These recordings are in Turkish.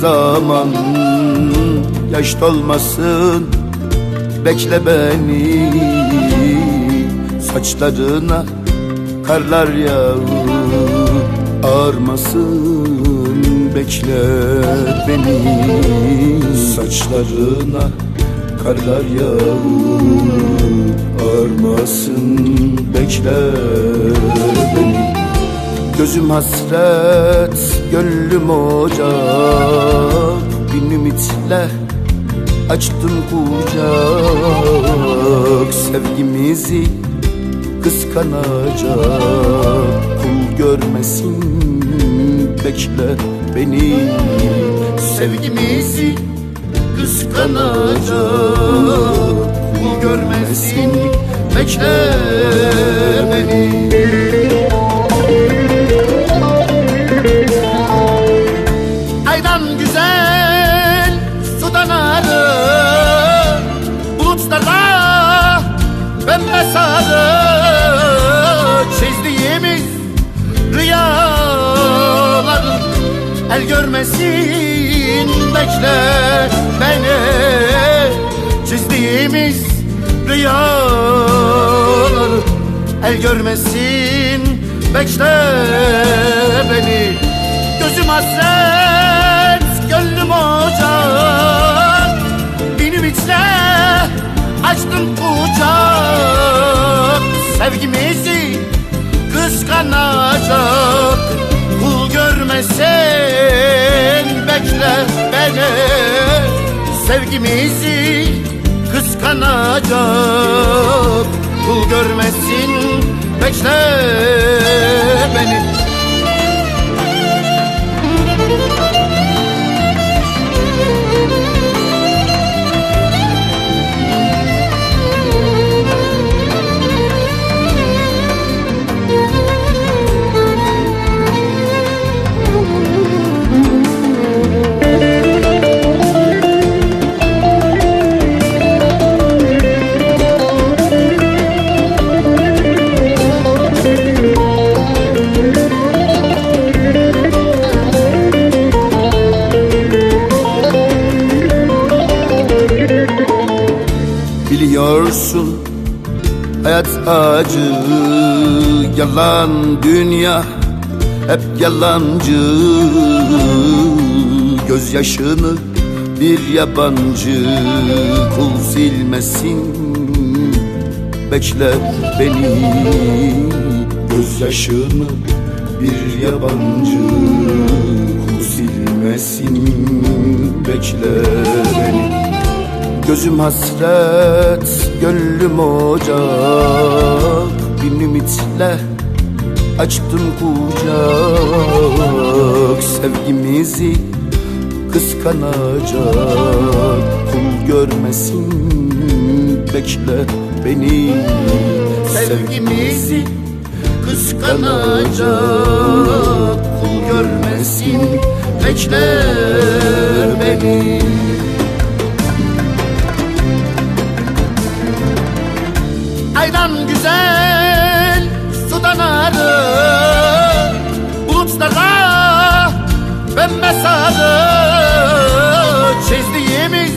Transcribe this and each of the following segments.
zaman Yaş dolmasın. Bekle beni Saçlarına karlar yağır Ağarmasın Bekle beni Saçlarına karlar yağır Ağarmasın Bekle beni Gözüm hasret, gönlüm ocak. Bin ümitle açtım kucak. Sevgimizi kıskanacak. Kul görmesin, bekle beni. Sevgimizi kıskanacak El görmesin. Bekle beni. Çizdiğimiz rüyaları El görmesin. Bekle beni. Gözüm hasret, gönlüm ocak. Benim içle açtım kucak. Sevgimizi kıskanacak Görmesin bekle beni. Sevgimizi kıskanacak. Kul görmesin bekle beni Biliyorsun. Hayat acı Yalan dünya. Hep yalancı Gözyaşını bir yabancı. Kul silmesin Bekle beni. Gözyaşını bir yabancı. Kul silmesin Bekle beni Gözüm hasret, gönlüm ocak. Bin ümitle açtım kucak. Sevgimizi kıskanacak. Kul görmesin, bekle beni. Sevgimizi kıskanacak. Kul görmesin, bekle beni pembe sarı Çizdiğimiz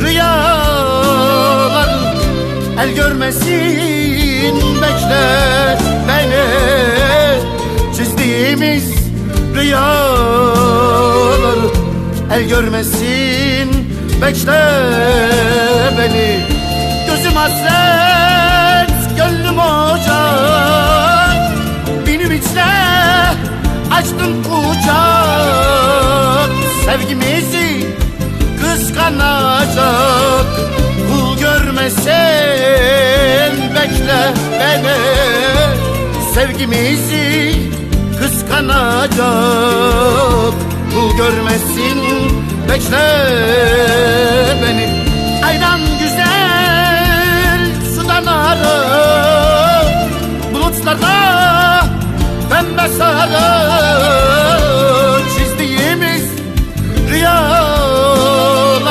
rüyalar El görmesin bekle beni. Çizdiğimiz rüyalar El görmesin bekle beni. Gözüm hasret, açtım kucak Sevgimizi kıskanacak. Kul görmesin bekle beni Sevgimizi kıskanacak. Kul görmesin bekle beni. Aydan güzel sudan arı Bulutlarda pembe sarı Çizdiğimiz rüyaları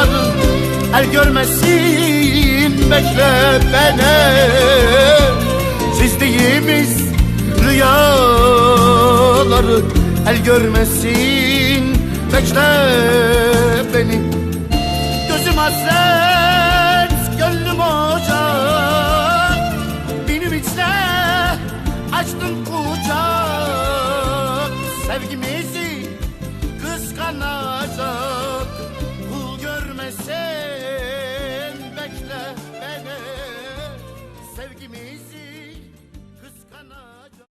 El görmesin bekle beni Çizdiğimiz rüyaları El görmesin bekle beni. Gözüm hasret, kucak